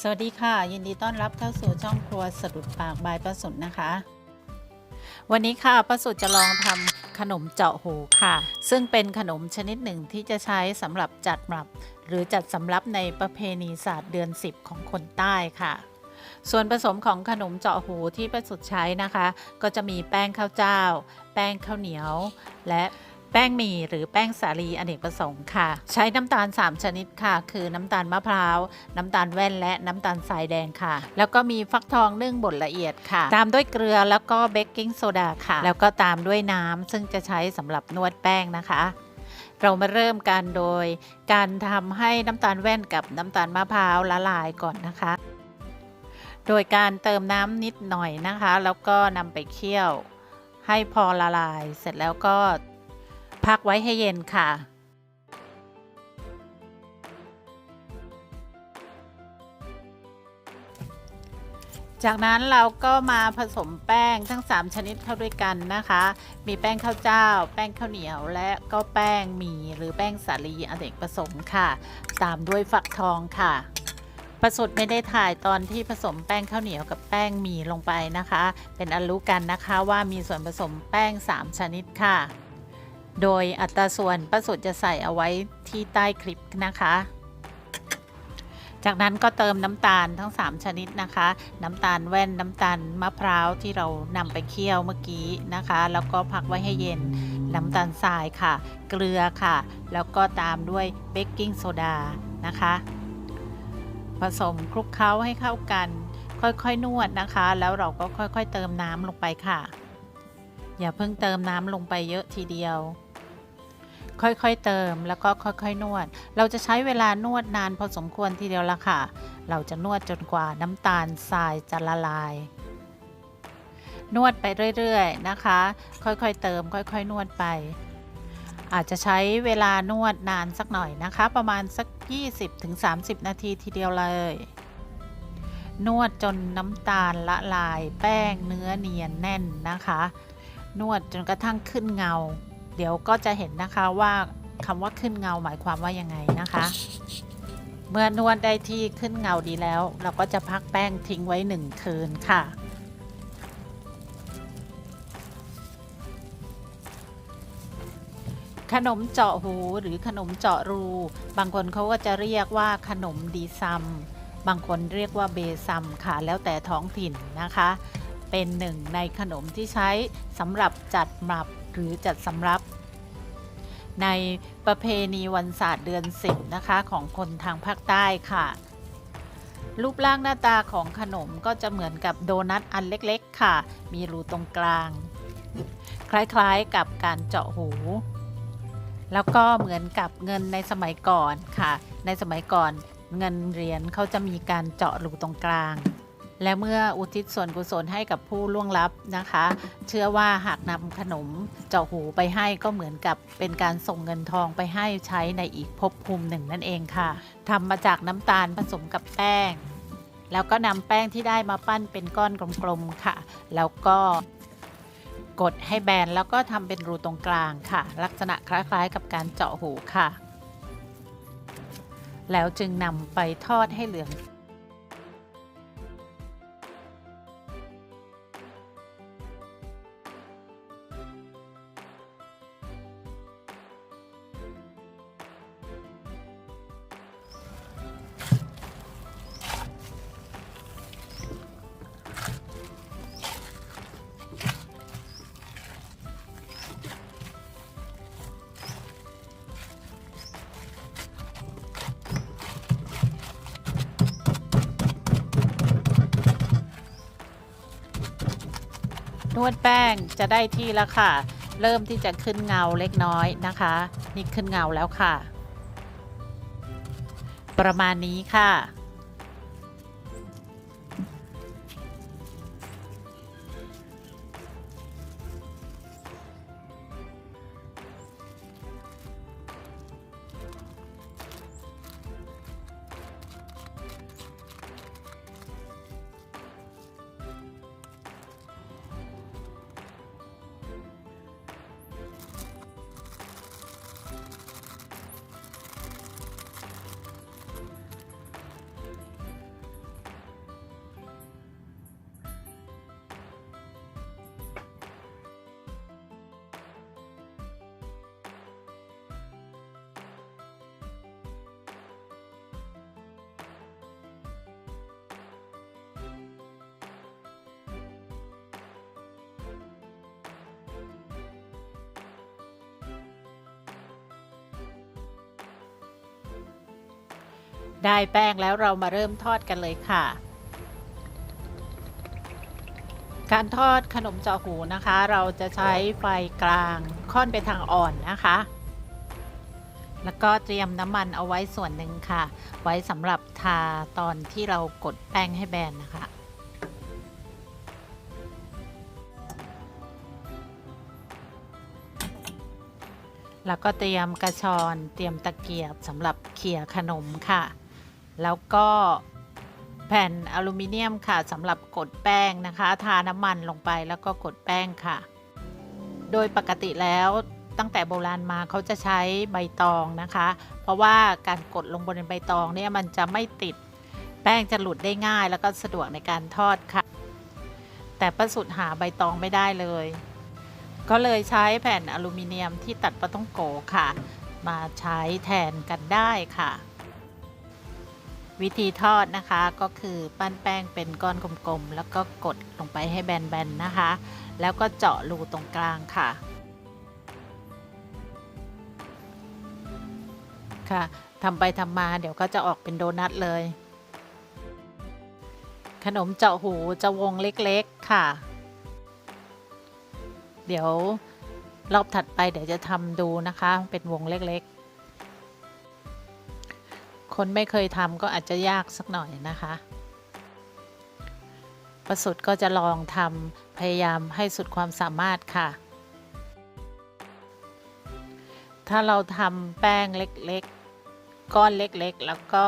สวัสดีค่ะ ยินดีต้อนรับเข้าสู่ช่องครัวสะดุดปากบายประสุนนะคะ วันนี้ค่ะประสุจะลองทำขนมเจาะหูค่ะ ซึ่งเป็นขนมชนิดหนึ่งที่จะใช้สำหรับจัดหมับ หรือจัดสำรับในประเพณีศาสตร์เดือน 10 ของคนใต้ค่ะส่วนผสมของขนมเจาะหูที่ประสุดใช้นะคะ ก็จะมีแป้งข้าวเจ้า แป้งข้าวเหนียว และ แป้งหมี่หรือแป้งสาลีอเนกประสงค์ค่ะ ใช้น้ำตาล 3 ชนิดค่ะ คือน้ำตาลมะพร้าว น้ำตาลแว่นและน้ำตาลทรายแดงค่ะ แล้วก็มีฟักทองนึ่งบดละเอียดค่ะ ตามด้วยเกลือแล้วก็เบกกิ้งโซดาค่ะ แล้วก็ตามด้วยน้ำซึ่งจะใช้สำหรับนวดแป้งนะคะเรามาเริ่มกันโดย การทำให้น้ำตาลแว่นกับน้ำตาลมะพร้าวละลายก่อนนะคะ โดยการเติมน้ำนิดหน่อยนะคะ แล้วก็นำไปเคี่ยวให้พอละลาย เสร็จแล้วก็ พักไว้ให้เย็นค่ะ จากนั้นเราก็มาผสมแป้งทั้ง 3 ชนิดเข้าด้วยกันนะคะ มีแป้งข้าวเจ้า แป้งข้าวเหนียว และก็แป้งหมี่หรือแป้งสาลีอเนกประสงค์ค่ะ ตามด้วยฟักทองค่ะประสุดไม่ได้ถ่ายตอนที่ผสมแป้งข้าวเหนียวกับแป้งหมี่ลงไปนะคะ เป็นอันรู้กันนะคะว่ามีส่วนผสมแป้ง 3 ชนิดค่ะ โดยอัตราส่วนประสุดจะใส่เอาไว้ที่ใต้คลิปนะคะ จากนั้นก็เติมน้ำตาลทั้ง 3 ชนิดนะคะ น้ำตาลแว่นน้ำตาลมะพร้าวที่เรานำไปเคี่ยวเมื่อกี้นะคะ แล้วก็พักไว้ให้เย็น น้ำตาลทรายค่ะ เกลือค่ะ แล้วก็ตามด้วยเบกกิ้งโซดานะคะ ผสมคลุกเคล้าให้เข้ากัน ค่อยๆนวดนะคะ แล้วเราก็ค่อยๆเติมน้ำลงไปค่ะ อย่าเพิ่งเติมน้ำลงไปเยอะทีเดียว ค่อยๆเติมแล้วก็ค่อยๆ นวด เราจะใช้เวลานวดนานพอสมควรทีเดียวละค่ะ เราจะนวดจนกว่าน้ำตาลทรายจะละลาย นวดไปเรื่อยๆนะคะ ค่อยๆเติม ค่อยๆ นวดไป อาจจะใช้เวลานวดนานสักหน่อยนะคะ ประมาณสัก 20-30 นาทีทีเดียวเลยนวดจนน้ำตาลละลายแป้งเนื้อเนียนแน่นนะคะ นวดจนกระทั่งขึ้นเงา เดี๋ยวก็จะเห็นนะคะว่าคำว่าขึ้นเงาหมายความว่ายังไงนะคะ เมื่อนวดได้ที่ขึ้นเงาดีแล้ว เราก็จะพักแป้งทิ้งไว้หนึ่งคืนค่ะขนมเจาะหูหรือขนมเจาะรู บางคนเขาก็จะเรียกว่าขนมดีซัม บางคนเรียกว่าเบซัมค่ะ แล้วแต่ท้องถิ่นนะคะ เป็นหนึ่งในขนมที่ใช้สำหรับจัดหมับหรือจัดสำรับ ในประเพณีวันศาสตร์เดือน10นะคะของคนทางภาคใต้ค่ะ รูปร่างหน้าตาของขนมก็จะเหมือนกับโดนัทอันเล็กๆค่ะ มีรูตรงกลาง คล้ายๆกับการเจาะหูแล้วก็เหมือนกับเงินในสมัยก่อนค่ะ ในสมัยก่อนเงินเหรียญเขาจะมีการเจาะรูตรงกลาง และเมื่ออุทิศส่วนกุศลให้กับผู้ล่วงลับนะคะ เชื่อว่าหากนำขนมเจาะหูไปให้ก็เหมือนกับเป็นการส่งเงินทองไปให้ใช้ในอีกภพภูมิหนึ่งนั่นเองค่ะทำมาจากน้ำตาลผสมกับแป้ง แล้วก็นำแป้งที่ได้มาปั้นเป็นก้อนกลมๆค่ะ แล้วก็กดให้แบนแล้วก็ทำเป็นรูตรงกลางค่ะ ลักษณะคล้ายๆ กับการเจาะหูค่ะ แล้วจึงนำไปทอดให้เหลือง นวดแป้งจะได้ที่แล้วค่ะ เริ่มที่จะขึ้นเงาเล็กน้อยนะคะ นี่ขึ้นเงาแล้วค่ะ ประมาณนี้ค่ะ ได้แป้งแล้วเรามาเริ่มทอดกันเลยค่ะ การทอดขนมเจาะหูนะคะ เราจะใช้ไฟกลางค่อนไปทางอ่อนนะคะ แล้วก็เตรียมน้ำมันเอาไว้ส่วนหนึ่งค่ะ ไว้สำหรับทาตอนที่เรากดแป้งให้แบนนะคะแล้วก็เตรียมกระชอนเตรียมตะเกียบสำหรับเขี่ยขนมค่ะ แล้วก็แผ่นอลูมิเนียมค่ะสำหรับกดแป้งนะคะ ทาน้ำมันลงไปแล้วก็กดแป้งค่ะ โดยปกติแล้วตั้งแต่โบราณมาเขาจะใช้ใบตองนะคะ เพราะว่าการกดลงบนใบตองเนี่ยมันจะไม่ติดแป้งจะหลุดได้ง่าย แล้วก็สะดวกในการทอดค่ะ แต่ประสุดหาใบตองไม่ได้เลย ก็เลยใช้แผ่นอลูมิเนียมที่ตัดปะต้องโกค่ะ มาใช้แทนกันได้ค่ะ วิธีทอดนะคะก็คือปั้นแป้งเป็นก้อนกลมๆ แล้วก็กดลงไปให้แบนๆนะคะ แล้วก็เจาะรูตรงกลางค่ะ ค่ะทำไปทำมาเดี๋ยวก็จะออกเป็นโดนัทเลย ขนมเจาะหูจะวงเล็กๆค่ะ เดี๋ยวรอบถัดไปเดี๋ยวจะทำดูนะคะ เป็นวงเล็กๆ คนไม่เคยทำก็อาจจะยากสักหน่อยนะคะ ประสุดก็จะลองทำพยายามให้สุดความสามารถค่ะ ถ้าเราทำแป้งเล็กๆ ก้อนเล็กๆ แล้วก็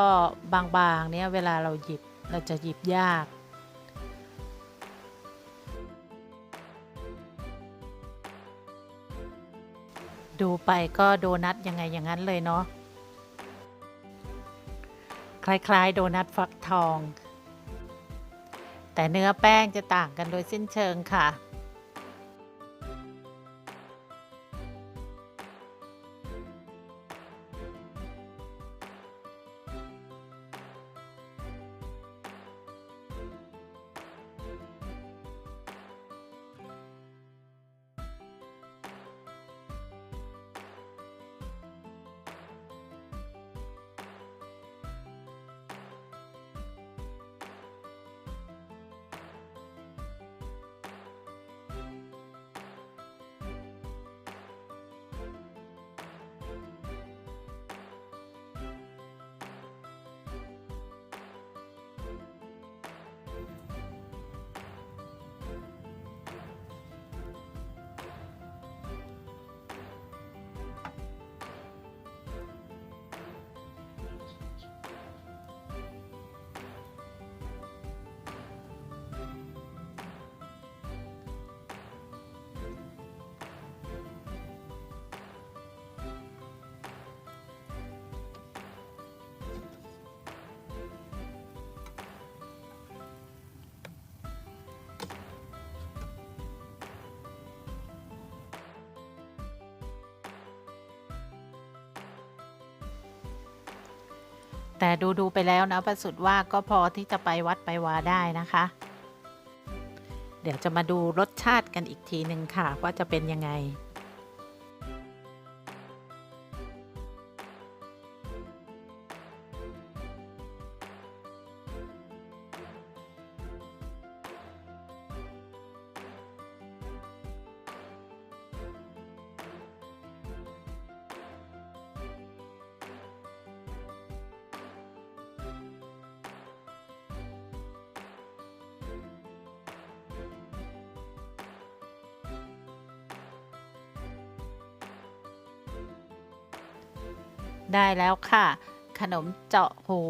บางๆ เนี่ยเวลาเราหยิบเราจะหยิบยากดูไปก็โดนัทยังไงอย่างนั้นเลยเนาะ คล้ายๆ โดนัทฟักทอง แต่เนื้อแป้งจะต่างกันโดยสิ้นเชิงค่ะ แต่ดูดูๆไปแล้วนะประสุดว่าก็พอที่จะไปวัดไปวาได้นะคะ เดี๋ยวจะมาดูรสชาติกันอีกทีหนึ่งค่ะ ว่าจะเป็นยังไง ได้แล้วค่ะ ขนมเจาะหู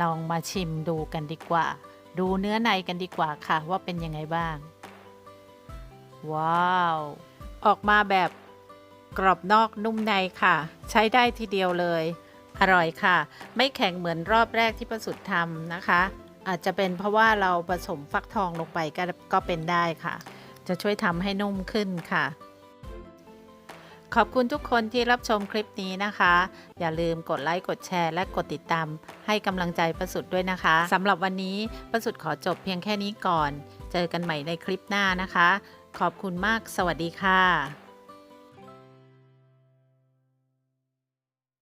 ลองมาชิมดูกันดีกว่า ดูเนื้อในกันดีกว่าค่ะ ว่าเป็นยังไงบ้าง ว้าว ออกมาแบบกรอบนอกนุ่มในค่ะ ใช้ได้ทีเดียวเลย อร่อยค่ะ ไม่แข็งเหมือนรอบแรกที่ประสุดทำนะคะ อาจจะเป็นเพราะว่าเราผสมฟักทองลงไปก็ก็เป็นได้ค่ะ จะช่วยทำให้นุ่มขึ้นค่ะ ขอบคุณทุกคนที่รับชมคลิปนี้นะคะ อย่าลืมกดไลค์ กดแชร์ และกดติดตาม ให้กำลังใจประสุดด้วยนะคะสำหรับวันนี้ประสุดขอจบเพียงแค่นี้ก่อน เจอกันใหม่ในคลิปหน้านะคะ ขอบคุณมาก สวัสดีค่ะ